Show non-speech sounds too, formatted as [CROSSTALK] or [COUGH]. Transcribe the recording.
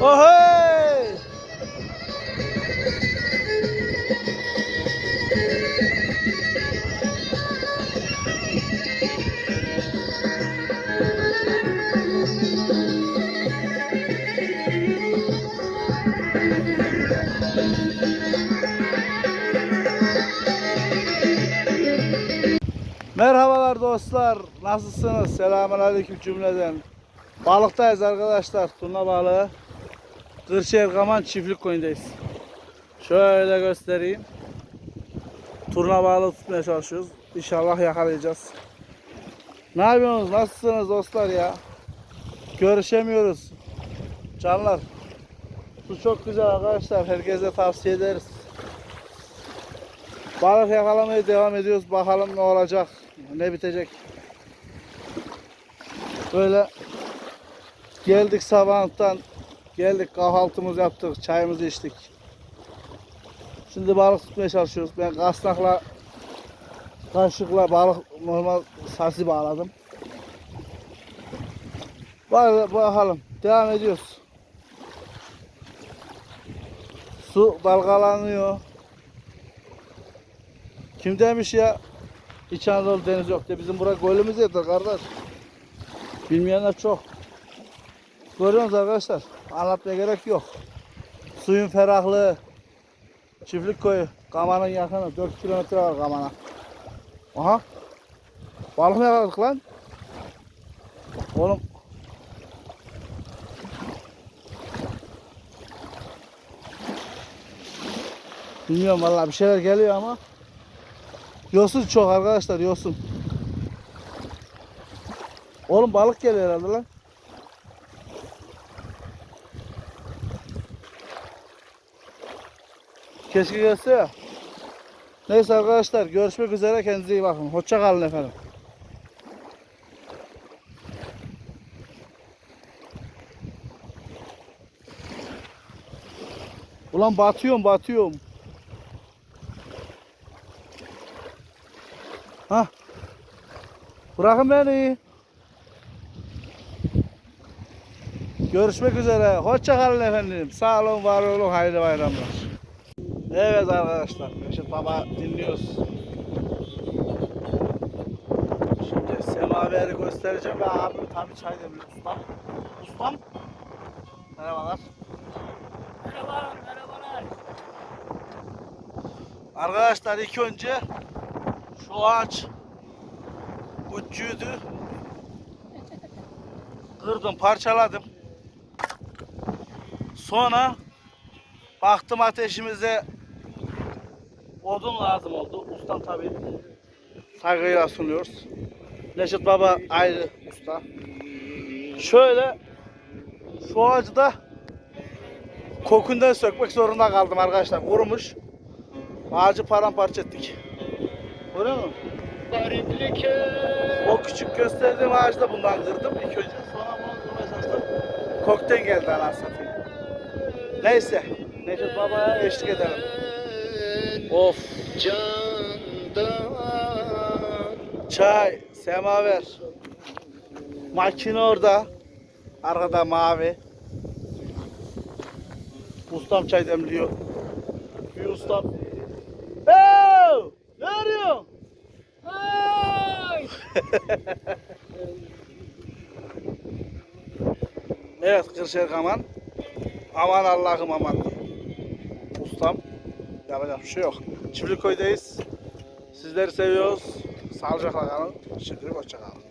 Ohey! Merhabalar dostlar. Nasılsınız? Selamun aleyküm cümleden. Balıktayız arkadaşlar. Turna balığı. Kırşehir Kaman çiftlik koyundayız. Şöyle göstereyim. Turna balığı tutmaya çalışıyoruz. İnşallah yakalayacağız. Ne yapıyorsunuz? Nasılsınız dostlar ya? Görüşemiyoruz. Canlar. Su çok güzel arkadaşlar. Herkese tavsiye ederiz. Balık yakalamaya devam ediyoruz. Bakalım ne olacak. Ne bitecek. Böyle geldik sabahtan geldik kahvaltımızı yaptık. Çayımızı içtik. Şimdi balık tutmaya çalışıyoruz. Ben kasnakla kaşıkla balık normal sasi bağladım. Bakalım. Devam ediyoruz. Su dalgalanıyor. Kim demiş ya İç Anadolu deniz yok de bizim bura gölümüz yeter kardeş. Bilmeyenler çok. Görüyorsunuz arkadaşlar. Anlatmaya gerek yok. Suyun ferahlığı. Çiftlik koyu. Kamanın yakını. 4 kilometre var Kaman'a. Aha. Balık mı yakaladık lan? Oğlum. Bilmiyorum vallahi bir şeyler geliyor ama. Yosun çok arkadaşlar yosun. Oğlum balık geliyor herhalde lan. Keşke gelse ya. Neyse arkadaşlar görüşmek üzere kendinize iyi bakın. Hoşça kalın efendim. Ulan batıyorum batıyorum. Ha. Bırakın beni. Görüşmek üzere. Hoşça kalın efendim. Sağ olun, var olun. Hayırlı bayramlar. Evet arkadaşlar. Reşit Baba dinliyoruz. Şimdi semaveri göstereceğim ve abim tabii çay demliyor. Ustam. Ustam. Merhabalar. Merhaba, merhabalar. Arkadaşlar ilk önce şu ağaç uçuydu. Kırdım, parçaladım. Sonra baktım ateşimize odun lazım oldu. Ustam tabii saygıyla sunuyoruz. Neşet Baba ayrı usta. Şöyle şu ağacı da kokundan sökmek zorunda kaldım arkadaşlar. Kurumuş. Ağacı paramparça ettik. Görüyor musun? O küçük gösterdiğim ağacı da bundan kırdım ilk önce. Sonra bunu kırmaya çalıştım. Kokten geldi anasını satayım. Neyse. Necdet Baba'ya eşlik edelim. Of. Çay, semaver. Makine orada. Arkada mavi. Ustam çay demliyor. Bir ustam. Hey! Ne arıyorsun? [LAUGHS] Evet Kırşehir Kaman. Aman Allah'ım aman. Ustam. Yapacak bir şey yok. Çiftlik koydayız. Sizleri seviyoruz. Sağlıcakla kalın. Şimdilik hoşça kalın.